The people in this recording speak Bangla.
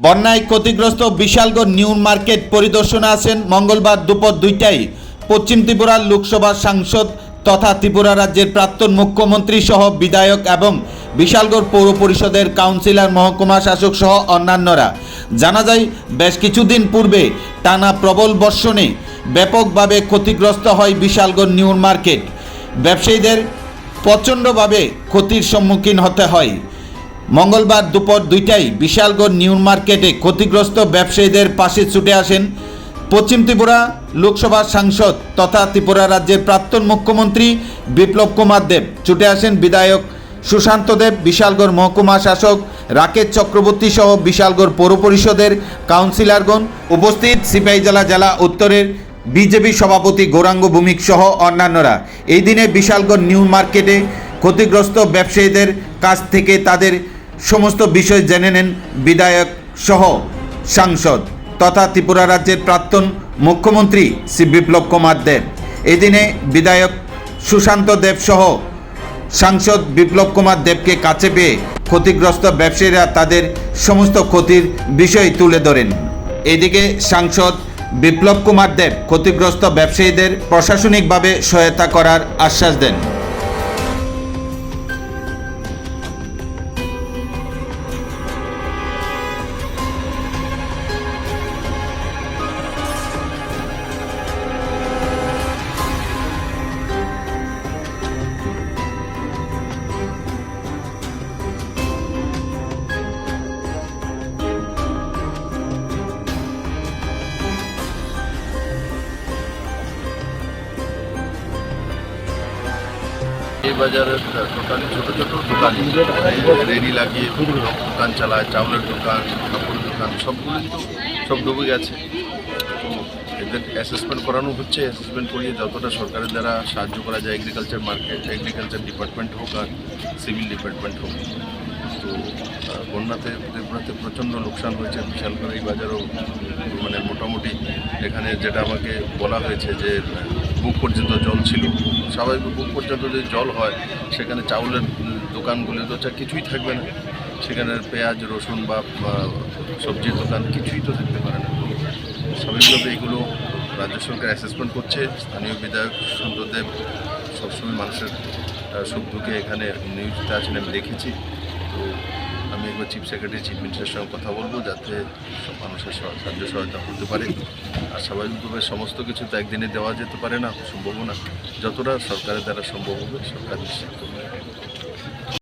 বন্যায় ক্ষতিগ্রস্ত বিশালগড় নিউ মার্কেট পরিদর্শনে আসেন মঙ্গলবার দুপুর দুইটায় পশ্চিম ত্রিপুরার লোকসভা সাংসদ তথা ত্রিপুরা রাজ্যের প্রাক্তন মুখ্যমন্ত্রী সহ বিধায়ক এবং বিশালগড় পৌর পরিষদের কাউন্সিলর, মহকুমা শাসক সহ অন্যান্যরা। জানা যায়, বেশ কিছুদিন পূর্বে টানা প্রবল বর্ষণে ব্যাপকভাবে ক্ষতিগ্রস্ত হয় বিশালগড় নিউ মার্কেট। ব্যবসায়ীদের প্রচণ্ডভাবে ক্ষতির সম্মুখীন হতে হয়। মঙ্গলবার দুপুর দুইটায় বিশালগড় নিউ মার্কেটে ক্ষতিগ্রস্ত ব্যবসায়ীদের পাশে ছুটে আসেন পশ্চিম ত্রিপুরা লোকসভার সাংসদ তথা ত্রিপুরা রাজ্যের প্রাক্তন মুখ্যমন্ত্রী বিপ্লব কুমার দেব। ছুটে আসেন বিধায়ক সুশান্ত দেব, বিশালগড় মহকুমা শাসক রাকেশ চক্রবর্তী সহ বিশালগড় পৌর পরিষদের কাউন্সিলরগণ। উপস্থিত সিপাহীজলা জেলা উত্তরের বিজেপি সভাপতি গৌরাঙ্গ ভূমিক সহ অন্যান্যরা। এই দিনে বিশালগড় নিউ মার্কেটে ক্ষতিগ্রস্ত ব্যবসায়ীদের কাছ থেকে তাদের সমস্ত বিষয় জেনে নেন বিধায়ক সহ সাংসদ তথা ত্রিপুরা রাজ্যের প্রাক্তন মুখ্যমন্ত্রী শ্রী বিপ্লব কুমার দেব। এদিনে বিধায়ক সুশান্ত দেব সহ সাংসদ বিপ্লব কুমার দেবকে কাছে পেয়ে ক্ষতিগ্রস্ত ব্যবসায়ীরা তাদের সমস্ত ক্ষতির বিষয় তুলে ধরেন। এদিকে সাংসদ বিপ্লব কুমার দেব ক্ষতিগ্রস্ত ব্যবসায়ীদের প্রশাসনিকভাবে সহায়তা করার আশ্বাস দেন। এই বাজারের টোটালি ছোটো ছোটো দোকান রেডি লাগিয়ে দোকান চালায়, চাউলের দোকান, কাপড়ের দোকান, সবগুলোই তো, সব ডুবে গেছে। এদের অ্যাসেসমেন্ট করানো হচ্ছে অ্যাসেসমেন্ট করিয়ে যতটা সরকারের দ্বারা সাহায্য করা যায় এগ্রিকালচার মার্কেট এগ্রিকালচার ডিপার্টমেন্ট হোক আর সিভিল ডিপার্টমেন্ট হোক। তো বন্যাতে ত্রিপুরাতে প্রচণ্ড লোকসান হয়েছে বিশাল করে এই বাজারও মানে মোটামুটি এখানে যেটা আমাকে বলা হয়েছে যে বুক পর্যন্ত জল ছিল। স্বাভাবিক বুক পর্যন্ত যদি জল হয়, সেখানে চাউলের দোকানগুলি তো কিছুই থাকবে না। সেখানে পেঁয়াজ, রসুন বা সবজির দোকান কিছুই তো থাকতে পারে না। স্বাভাবিকভাবে এগুলো রাজ্য সরকার অ্যাসেসমেন্ট করছে। স্থানীয় বিধায়ক সুন্দরদেব সবসময় মানুষের সুখ দুঃখে এখানে নিয়োজিত আছেন আমি দেখেছি। তো আমি একবার চিফ সেক্রেটারি চিফ মিনিস্টারের সঙ্গে কথা বলব যাতে সব মানুষের সাহায্য সহায়তা করতে পারে। আর স্বাভাবিকভাবে সমস্ত কিছু তো একদিনে দেওয়া যেতে পারে না, সম্ভব না। যতটা সরকারের দ্বারা সম্ভব হবে, সরকার নিশ্চিত